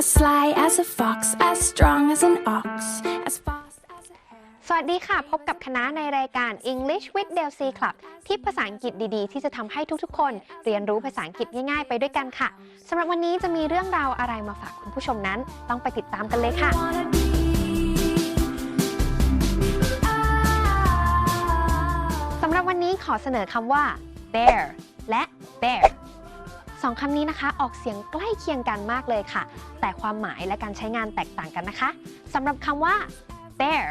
as sly as a fox, as strong as an ox, as fast as a hare. สวัสดีค่ะ พบกับคณะในรายการ English with Del C Club ที่ภาษาอังกฤษดีๆ ที่จะทำให้ทุกๆ คนเรียนรู้ภาษาอังกฤษง่ายๆ ไปด้วยกันค่ะสำหรับวันนี้จะมีเรื่องราวอะไรมาฝากคุณผู้ชมนั้น ต้องไปติดตามกันเลยค่ะ สำหรับวันนี้ขอเสนอคำว่า bear และ bear สองคำนี้นะคะ ออกเสียงใกล้เคียงกันมากเลยค่ะ แต่ความหมายและการใช้งานแตกต่างกันนะคะสำหรับคำว่า bear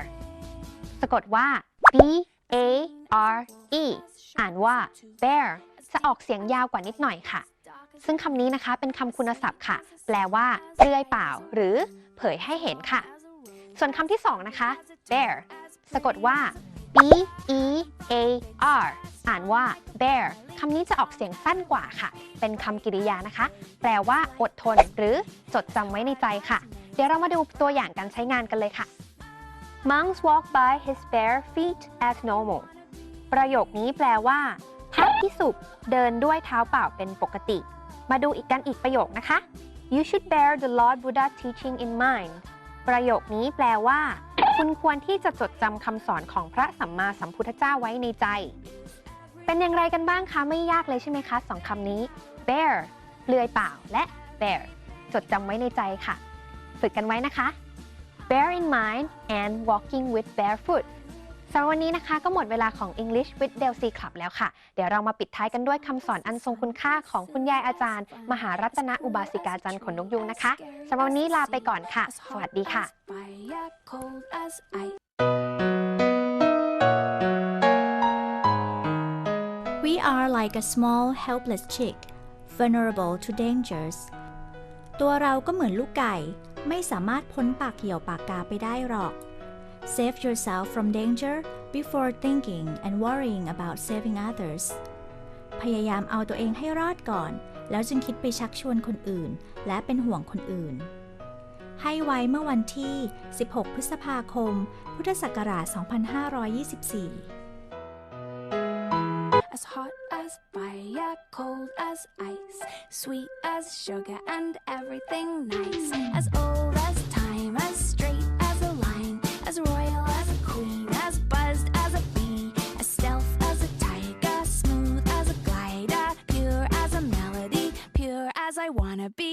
สะกดว่า b a r e อ่านว่า bear จะออกเสียงยาวกว่านิดหน่อยค่ะ ซึ่งคำนี้นะคะเป็นคำคุณศัพท์ค่ะ แปลว่าเปลือยเปล่า หรือเผยให้เห็นค่ะ ส่วนคำที่สองนะคะ bear สะกดว่า b e a r อ่านว่า bear คำนี้จะออกเสียงสั้นกว่าค่ะ เป็นคำกริยานะคะ แปลว่า อดทน หรือจดจำไว้ในใจค่ะ เดี๋ยวเรามาดูตัวอย่างการใช้งานกันเลยค่ะ Monks walk by his bare feet as normal ประโยคนี้แปลว่าพระพิสุเดินด้วยเท้าเปล่าเป็นปกติ มาดูอีกกันอีกประโยคนะคะ You should bear the Lord Buddha teaching in mind ประโยคนี้แปลว่า คุณควรที่จะจดจำคำสอนของพระสัมมาสัมพุทธเจ้าไว้ในใจ เป็นอย่างไรกันบ้างคะ ไม่ยากเลยใช่ไหมคะสองคำนี้ bear เปลือยเปล่าและ bear จดจำไว้ในใจค่ะ ฝึกกันไว้นะคะ bear in mind and walking with barefoot สำหรับวันนี้นะคะก็หมดเวลาของ English with Del C Club แล้วค่ะ เดี๋ยวเรามาปิดท้ายกันด้วยคำสอนอันทรงคุณค่าของคุณยายอาจารย์ มหารัตนอุบาสิกาจันทร์ขนนกยุงนะคะ สำหรับวันนี้ลาไปก่อนค่ะ สวัสดีค่ะ They are like a small helpless chick, vulnerable to dangers. ตัวเราก็เหมือนลูกไก่ ไม่สามารถพ้นปากเหี่ยวปากกาไปได้หรอก Save yourself from danger before thinking and worrying about saving others. พยายามเอาตัวเองให้รอดก่อน แล้วจึงคิดไปชักชวนคนอื่น และเป็นห่วงคนอื่น ให้ไว้เมื่อวันที่ 16 พฤษภาคม พุทธศักราช 2524 as hot as fire, cold as ice, sweet as sugar, and everything nice. As old as time, as straight as a line, as royal as a queen, as buzzed as a bee, as stealth as a tiger, smooth as a glider, pure as a melody, pure as I wanna be.